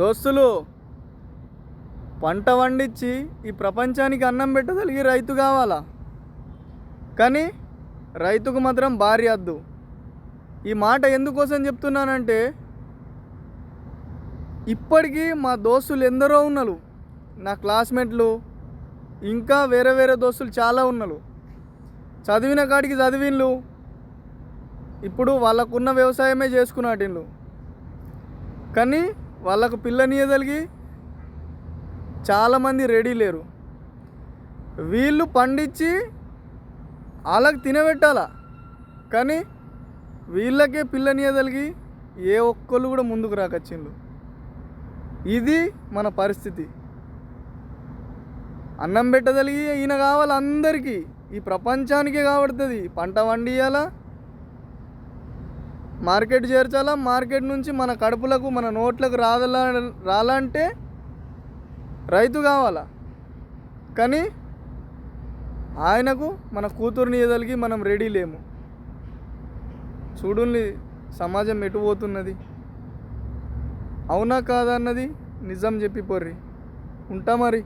దోస్తులు పంట పండించి ఈ ప్రపంచానికి అన్నం పెట్టగలిగి రైతు కావాలా? కానీ రైతుకు మాత్రం భారీ అద్దు ఈ మాట ఎందుకోసం చెప్తున్నానంటే ఇప్పటికీ మా దోస్తులు ఎందరో ఉన్నారు నా క్లాస్మేట్లు ఇంకా వేరే వేరే దోస్తులు చాలా ఉన్నారు చదివిన కాడికి చదివిన్లు. ఇప్పుడు వాళ్ళకున్న వ్యవసాయమే చేసుకున్నటిన్లు కానీ వాళ్ళకు పిల్లనియదలిగి చాలామంది రెడీ లేరు. వీళ్ళు పండించి వాళ్ళకి తినబెట్టాలా? కానీ వీళ్ళకే పిల్లనియదలిగి ఏ ఒక్కళ్ళు కూడా ముందుకు రాకొచ్చిండ్రు. ఇది మన పరిస్థితి. అన్నం పెట్టదలిగి ఈయన కావాలి అందరికీ. ఈ ప్రపంచానికే కాబడుతుంది. పంట వండియాలా? మార్కెట్ చేర్చాలా? మార్కెట్ నుంచి మన కడుపులకు మన నోట్లకు రాదలా రాలంటే రైతు కావాలా? కానీ ఆయనకు మన కూతుర్ని ఎదలిగి మనం రెడీ లేము. చూడుని సమాజం ఎటు పోతున్నది? అవునా కాదా అన్నది నిజం చెప్పి పోర్రి ఉంటా మరి.